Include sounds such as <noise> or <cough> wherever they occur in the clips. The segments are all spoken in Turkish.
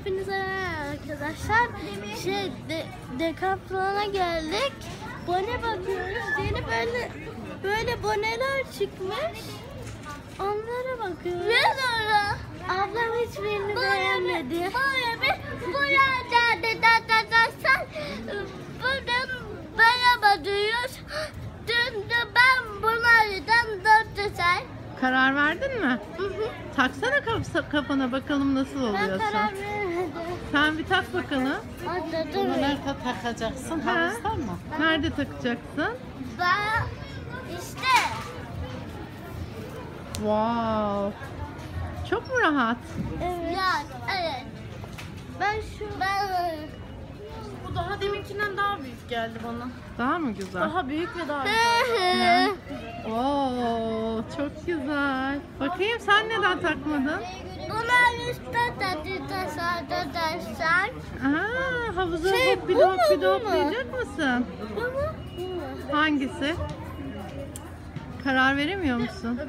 hepinize arkadaşlar. Şey, de, Decathlon'a geldik. Bone bakıyoruz. Yeni böyle böyle boneler çıkmış. Onlara bakıyoruz. Ne sonra? Ablam hiçbirini beğenmedi. Böyle bir burada da da da sen buradan merhaba diyoruz. Dün de ben bunlardan dörtte sen. Karar verdin mi? Taksana kaf- kafana bakalım nasıl Ben oluyorsun. karar veremedim. Sen bir tak bakalım. Anne dur. Nerede takacaksın? Ha? Havuzda mı? Nerede takacaksın? Ben işte Wow. Çok mu rahat? evet. Ya evet. Ben şu ben Bu daha deminkinden daha büyük geldi bana. Daha mı güzel? Daha büyük ve daha güzel. Oo, çok güzel. Bakayım sen neden takmadın? Bunlar üstte tadı tasarda dersen. Aa, havuza Şey, hop bir hop bir de bu hop mu? diyecek misin? Bu mu? Bu mu? Hangisi? Karar veremiyor musun?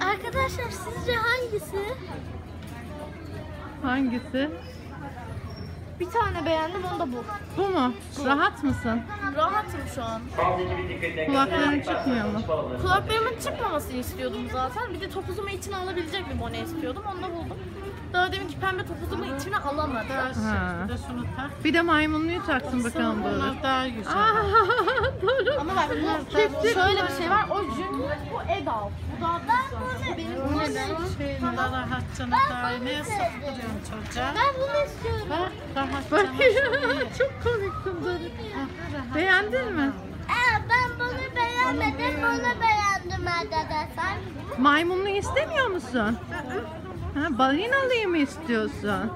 Arkadaşlar sizce hangisi? Hangisi? Bir tane beğendim onu da bu. Bu mu? Rahat mısın? Rahatım şu an. Kulakların çıkmıyor mu? Kulaklarımın çıkmamasını istiyordum zaten. Bir de topuzumu içine alabilecek bir bone istiyordum. Onu da buldum. Daha deminki pembe topuzumu içine alamadı. Ha. Bir de maymunluyu taksın bakalım Doruk. Bunlar daha güzel. <laughs> Aa, Doruk. Ama bak bu şöyle bir şey var. O Junior, bu Edal. Bu daha güzel. Benim Neden? Şeylere rahatçana dair neye sokuyorsun çocuğa? Ben bunu istiyorum. Bak rahatçana Bak <laughs> çok komiksin Doruk. Beğendin mi? Ee, ben bunu beğenmedim. Bunu beğendim arkadaşlar. Maymunlu istemiyor musun? Ha, balinalıyı mı istiyorsun?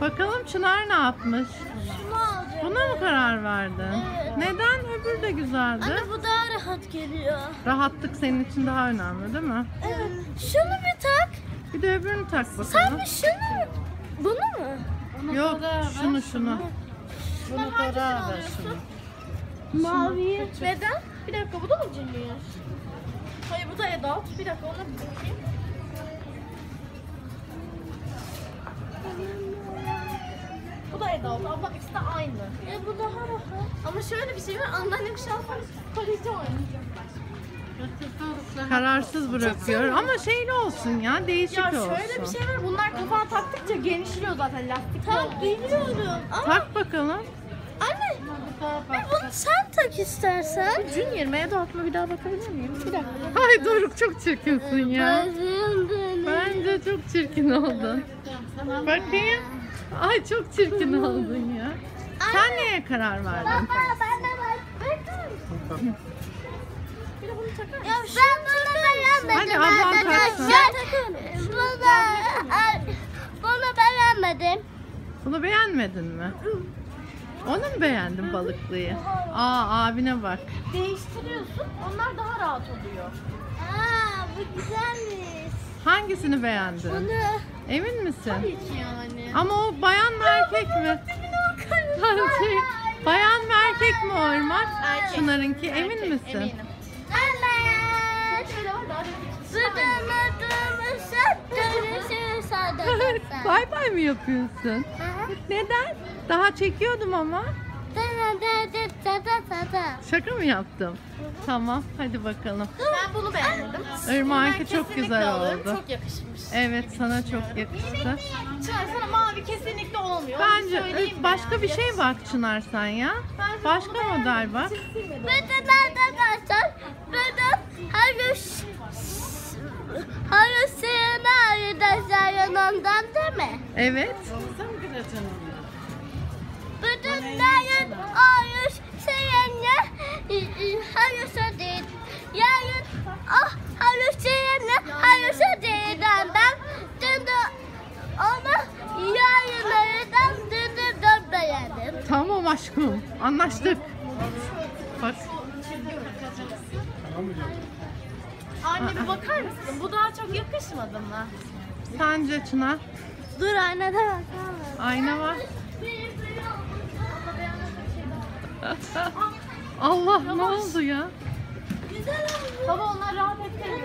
Bakalım Çınar ne yapmış? Şunu alacağım. Buna mı karar verdin? Evet. Neden? Öbürü de güzeldi. Anne bu daha rahat geliyor. Rahatlık senin için daha önemli değil mi? Evet. Şunu bir tak. Bir de öbürünü tak Sen bakalım. mi şunu? Bunu mu? Yok şunu şunu. Bunu rahat ver şunu. Mavi. Neden? Bir dakika bu da mı Junior? Hayır bu da Edal. Bir dakika ona bir bakayım. Bu da Edal. Abla ikisi de aynı. E bu daha rahat. Ama şöyle bir şey var. Anneannem şalvar kaleci oynayacak. Kararsız bırakıyor ama şeyli olsun ya değişik Ya olsun. şöyle bir şey var. Bunlar kafana taktıkça genişliyor zaten lastik. Tamam biliyorum. Ama Tak bakalım. anne bunu sen tak istersen. Junior Edal mı bir daha bakabilir miyim? Bir dakika. <laughs> Ay Doruk çok çirkinsin ya. Bence çok çirkin oldun. Bakayım. Ay çok çirkin oldun ya. Sen neye karar verdin? Baba ben de bak. Bakın. Bir de bunu takar Ya ben bunu beğenmedim Hadi ablan taksın. arkadaşlar. Bunu, bunu beğenmedim. Bunu beğenmedin mi? Onu mu beğendin balıklıyı? Aa abine bak. Değiştiriyorsun. Onlar daha rahat oluyor. Aa bu güzelmiş. Hangisini beğendin? Bunu. Emin misin? Hiç yani. Ama o bayan mı erkek mi? Şey, bayan mı erkek mi o ırmak? Erkek. Çınar'ınki emin misin? Eminim. Arkadaşlar. <laughs> bay bay mı yapıyorsun? Neden? Daha çekiyordum ama. Şaka mı yaptım? Tamam hadi bakalım. Ben bunu beğendim. Irmak'ınki Ben çok güzel alırım. oldu. Çok yakışmış. Evet sana çok yakıştı. Çınar sana mavi kesinlikle olmuyor. Bence söyleyeyim başka bir şey bak Çınar sen ya. Ben sana Başka model bak. Silmedim. Burada da arkadaşlar. Burada her gün her gün sığına arkadaşlar yanından değil mi? Evet. Sen gireceksin dayın ayış seyenle hayırsa değil. Yarın ah hayır seyenle hayırsa değil. Ben dün de ona yayınlarından dün de beğendim. Tamam aşkım. Anlaştık. Bak. Anne bir bakar mısın? Bu daha çok yakışmadı mı? Sence Çınar? Dur aynada bakalım. Ayna var. Allah ne oldu ya? Güzel olmuş. Baba onlar rahat etmiyor.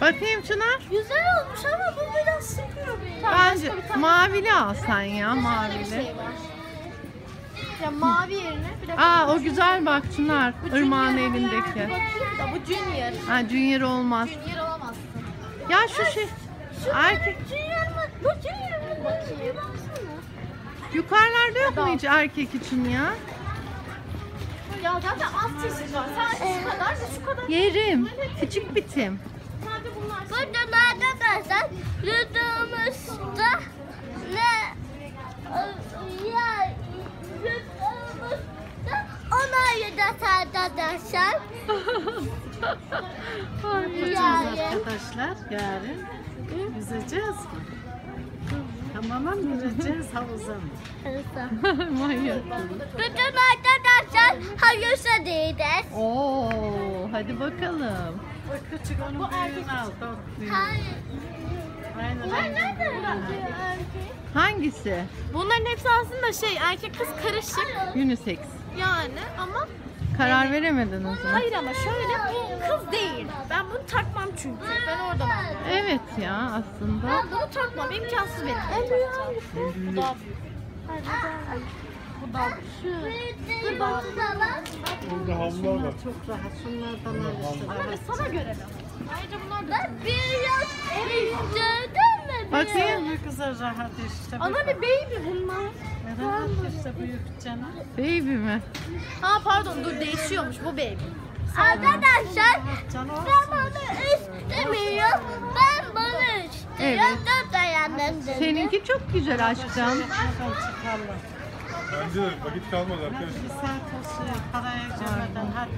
Bakayım Çınar. Güzel olmuş ama bu biraz sıkıyor beni. Bence mavili al sen ya Bir mavili. şey var. Ya mavi yerine bir dakika. Aa o güzel bak Çınar. Irmağın elindeki. Bakayım da bu junior. Ha Junior olmaz. Junior olamazsın. Ya şu şey erkek Junior mu? Bu junior mu? Bakayım. yukarılarda yok mu hiç erkek için ya? Ya zaten az çeşit var. Sadece şu kadar ve şu kadar. Yerim. Küçük bitim. Sadece bunlar. Burada arkadaşlar yudumuzda ne ya yudumuzda ona yudası arkadaşlar. Yani. Arkadaşlar yarın yüzeceğiz. Tamamen yüzeceğiz havuza mı? Manyak. Bütün arkadaşlar hayırsa değiliz. Oo, hadi bakalım. O küçük onun büyüğünü al. Hayır. Aynı Bunlar renk. nerede erkek? Hangisi? Bunların hepsi aslında şey erkek kız karışık Unisex. yani ama Karar veremediniz mi? hayır ama şöyle bu kız değil. Ben bunu takmam çünkü. Ben oradan anlıyorum. Evet ya aslında. Ben bunu takmam. imkansız benim. En büyük hangisi? Bu daha büyük. Hayır bu daha büyük. Bu daha büyük. Dur bak. Burada havlular var. Çok rahat. Şunlardan al işte. Ama evet, sana göre mi? Ayrıca bunlar da... Ben bir yaz gördün mü? Bakayım. Ne güzel rahat işte. Ana bir baby bunlar. Ne rahat işte büyük canım. Baby mi? Ha pardon dur değişiyormuş bu baby. Arkadaşlar Canım ben bunu istemiyorum. Ben bunu istiyorum. Evet. Seninki çok güzel aşkım. Çıkarlar. Bence de vakit kalmadı Bir arkadaşlar. saat olsun paraya gelmeden hadi.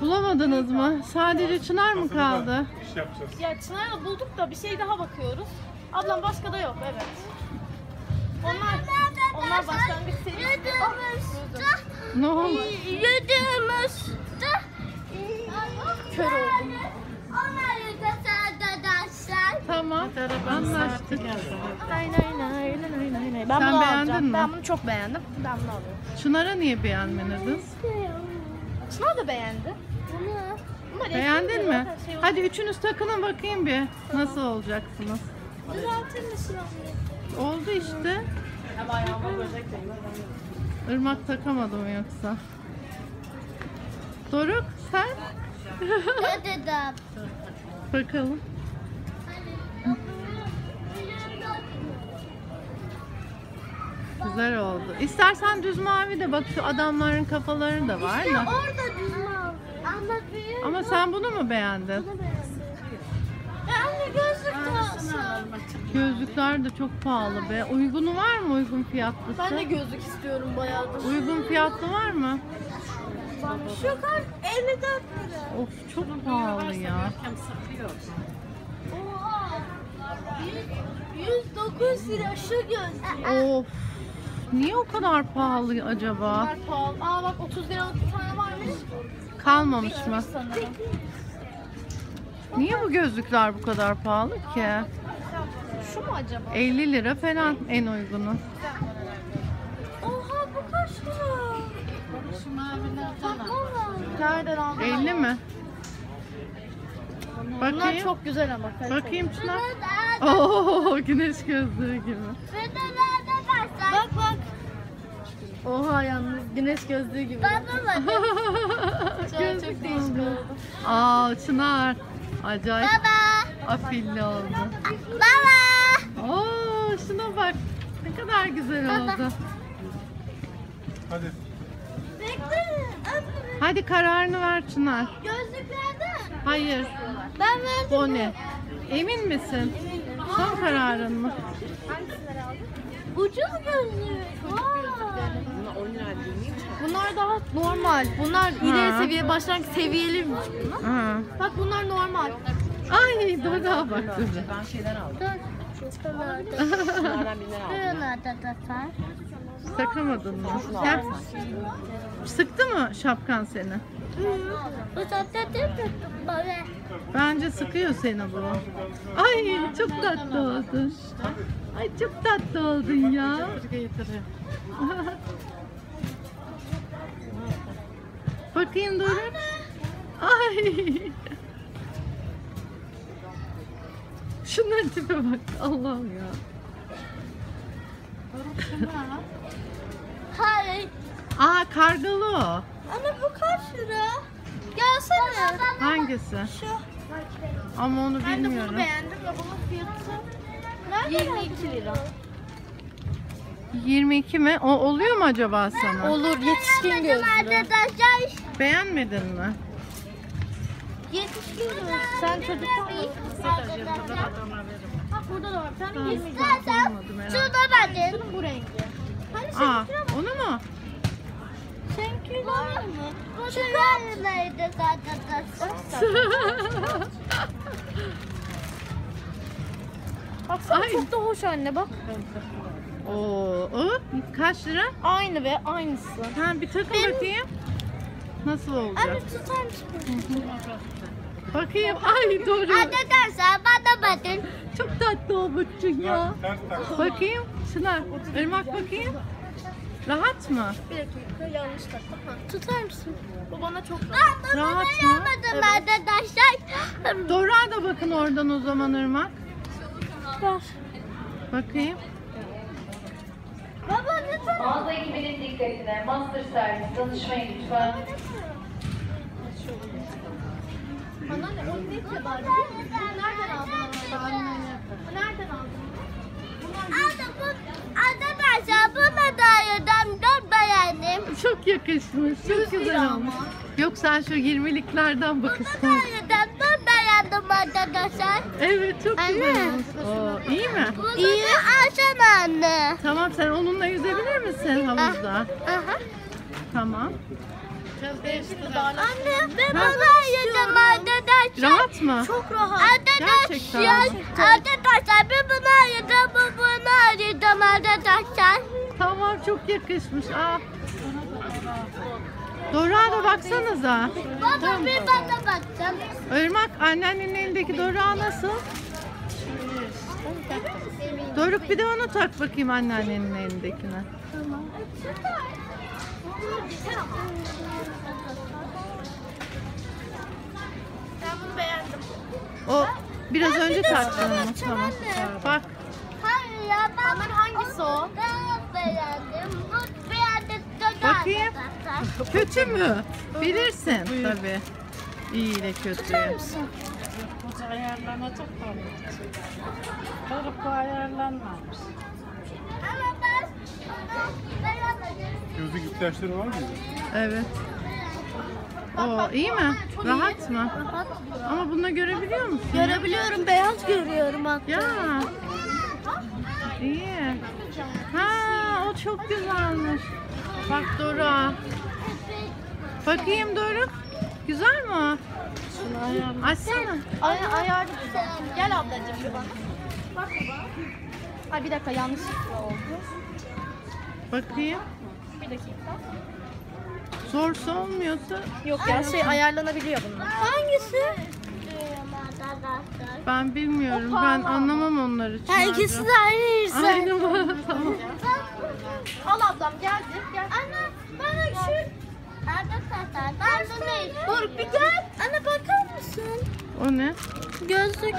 Bulamadınız mı? Sadece Çınar mı kaldı? İş yapacağız. Ya Çınar'la bulduk da bir şey daha bakıyoruz. Ablam başka da yok evet. Onlar onlar başlangıç serisi. Ne oldu? Yudumuzda Kör oldum. Ona yudası arkadaşlar. Tamam. Anlaştık. hadi. Nay nay nay nay nay nay. Ben Sen bunu beğendin alacağım. mi? Ben bunu çok beğendim. Ben bunu alıyorum. Çınar'a niye beğenmediniz? Çınar da beğendi. Beğendin mi? şey Hadi üçünüz takılın bakayım bir. Nasıl olacaksınız? Düzeltir misin abi? Oldu işte. Irmak takamadı mı yoksa? Doruk sen? Ne dedim? Bakalım. Güzel oldu. İstersen düz mavi de bak şu adamların kafaları da var da. Orada Anlatayım. Ama sen bunu mu beğendin? Anne gözlük olsun. Gözlükler de çok pahalı be. Uygunu var mı uygun fiyatlısı? Ben de gözlük istiyorum bayağıdır. Uygun fiyatlı var mı? Şu kadar 54 lira. Of çok pahalı ya. Oha. 109 lira şu gözlük. Of. Niye o kadar pahalı acaba? Bunlar pahalı. Aa bak 30 liralık bir tane varmış. Kalmamış mı? Niye bu gözlükler bu kadar pahalı ki? Şu mu acaba? 50 lira falan en uygunu. Oha bu kaç lira? Şu mavilerden. Nereden aldın? 50 mi? Bunlar Bakayım. çok güzel ama. kaliteli. Bakayım şuna. Oo güneş gözlüğü gibi. Bak. Oha yalnız güneş gözlüğü gibi. Baba baba. <laughs> Çok, çok değişik oldu. Aa Çınar. Acayip Baba. afilli oldu. Baba. Oo şuna bak. Ne kadar güzel oldu. Hadi. Bekle. Hadi kararını ver Çınar. Gözlüklerden. Hayır. Ben verdim. Bone. Emin misin? Son kararın mı? Ucuz gözlük. Vay. Bunlar daha normal. Bunlar ileri seviye, başlangıç seviyeliymiş bunlar. Bak bunlar normal. Ay Dora bak dur. Fırınlarda da sar. Sakamadın mı? Gel. Sıktı mı şapkan seni? Bence sıkıyor seni bu. Ay çok tatlı oldun. Ay çok tatlı oldun ya. <laughs> Bakayım Doruk. Ay. Şunların tipe bak. Allah'ım ya. Doruk şuna. Hayır. Aa kargalı o. Anne bu kaç lira? Gelsene. Hangisi? Şu. Ama onu Ben de bunu bilmiyorum. beğendim ve bunun fiyatı 22 lira. 22 mi? O oluyor mu acaba sana? Olur yetişkin gözlü. Arkadaşlar Beğenmedin mi? gözlü. Sen çocuktan mı? Bak burada da var. Bir tane 20 lira. İstersen şurada bakın. Şunun bu rengi. Aa, onu mu? Seninki var mı? Şu neredeydi arkadaşlar? Baksana Ay. çok da hoş anne bak. Oo, o kaç lira? Aynı ve aynısı. Ha bir takın bakayım. Nasıl olacak? Anne tutar mısın? Bakayım. Ay doğru. Arkadaşlar bana bakın. Çok tatlı olmuşsun ya. Bakayım. Çınar. Irmak bakayım. Rahat mı? Bir dakika yanlış taktım. Ha, Tutar mısın? Bu bana çok rahat. Ben Rahat mı? yapmadım arkadaşlar. Dora da bakın oradan o zaman Irmak. Ver. Bakayım. Baba lütfen. Mağaza ekibinin dikkatine master servis danışmayın lütfen. Anneanne o ne kadar? Nereden aldın? Nereden aldın? Anne bu arkadaşlar bu medalyeden ben beğendim. Çok yakışmış. Çok güzel olmuş. Yok sen şu 20'liklerden bak istersen. Medalyeden ben beğendim arkadaşlar. Evet çok güzel Anne. olmuş. Oo, iyi mi? İyi. Alsana anne. Tamam sen onunla yüzebilir misin havuzda? Aha. Tamam. Anne ben medalyeden arkadaşlar. Rahat mı? Çok rahat. Arkadaşlar, arkadaşlar ben bunu arayacağım, bu bunu arayacağım arkadaşlar. Tamam çok yakışmış. Aa. Dora da baksanıza. Baba bir bana bakacağım. Irmak anneannenin elindeki Dora nasıl? Doruk bir de onu tak bakayım anneannenin elindekine. Ben bunu beğendim. O biraz önce onu. bakacağım Tamam. anne. Bak Hayır ya ben Onların hangisi o? Ben beğendim. Bu beğendim. Bakayım. kötü mü? Bilirsin tabii. İyi ile kötüyü. Bu ayarlanacak tabii. Doruk bu ayarlanmamış. Ama ben bunu beğenmedim. Gözlük ihtiyaçları var mıydı? Evet. O iyi mi? Rahat mı? Ama bunu görebiliyor musun? Görebiliyorum, beyaz görüyorum hatta. Ya. İyi. Ha, o çok güzelmiş. Bak Dora. Bakayım Doruk. Güzel mi o? Açsana. Ay, güzel. Gel ablacığım bir bana. Bak baba. Ay bir dakika yanlışlıkla oldu. Bakayım. Bir dakika. Zorsa olmuyorsa Yok ya şey ayarlanabiliyor bunlar. Hangisi? ben bilmiyorum. Ben anlamam onları. için. Ha ikisi de aynı insan. Aynı mı? <laughs> tamam. Al ablam geldi. Gel. Anne bana şu... Dur bir gel. Anne bakar mısın? O ne? Gözlük.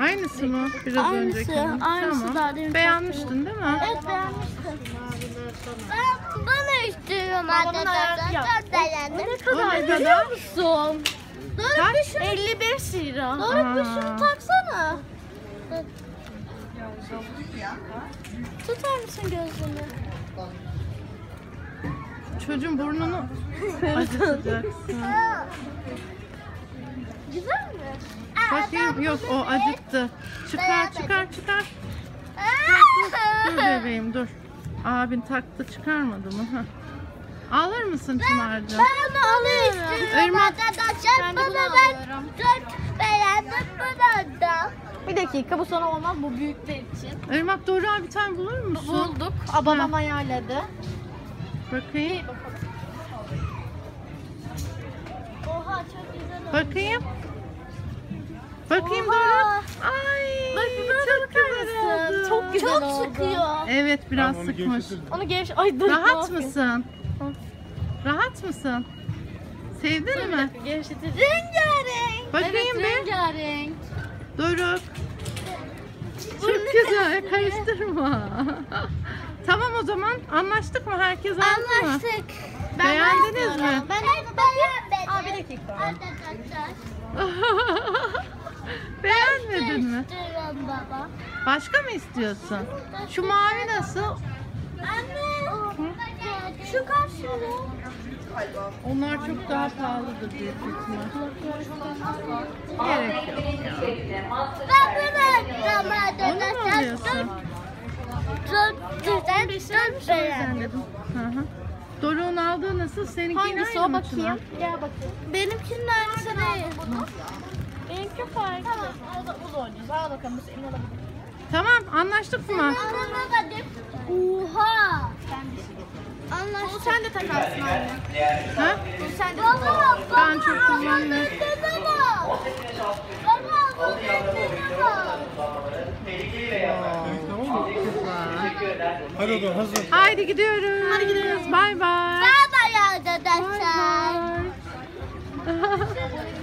Aynısı mı? Biraz Aynısı, önceki. aynısı Tamam. daha demin Beğenmiştin değil mi? Evet beğenmiştim. Ben bunu istiyorum arkadaşlar. Çok beğendim. O ne kadar? Son. Kaç? 55 lira. Doruk bir şunu taksana. Tutar mısın gözlüğünü? Çocuğun burnunu <laughs> acıtacaksın. Bakayım yok o acıttı. Çıkar çıkar çıkar. Dur bebeğim dur. Abin taktı çıkarmadı mı? Hah. Alır mısın Çınar'cığım? Ben onu alıyorum. Irmak. Arkadaşlar Ben de bunu alıyorum. çok beğendim bunu da. Bir dakika bu sana olmaz bu büyükler için. Irmak Dora bir tane bulur musun? Bulduk. Aa, babam ayarladı. Bakayım. Oha çok güzel oldu. Bakayım. Bakayım Dora. Ay çok güzel oldu. Çok güzel Çok oldu. sıkıyor. Evet biraz Tamam, onu sıkmış. gevşetirdim. Onu gevş... Ay dur. ne Rahat yapayım? mısın? Rahat mısın? Sevdin mi? Gevşetir. Rengarenk. Bakayım evet, bir. rengarenk. Doruk. Çok güzel. <laughs> Karıştırma. tamam o zaman anlaştık mı? Herkes aldı mı? Anlaştık. Beğendiniz mi? Ben beğenmedim. Aa bir dakika. Arkadaşlar. <laughs> Beğenmedin mi? İstiyorum baba. Başka mı istiyorsun? Şu mavi nasıl? Anne. Şu karşıda. Onlar çok daha pahalıdır büyük ihtimal. Gerek yok. Ben bunu Onu mu alıyorsun? Çok beğendim. Hı hı. Doruk'un aldığı nasıl? Seninki Hangisi aynı o mı Çınar? bakayım? Gel bakayım. Benimkinin aynısı değil. Tamam anlaştık Fuma. Oha. Şey anlaştık. Bunu sen de takarsın anne. Ha? Bunu sen de takarsın. Ben çok kullanmıyorum. Hadi oğlum hazır. Haydi gidiyoruz. Hadi gidiyoruz. Bay bay. Bay bay arkadaşlar. Bye bye. <laughs>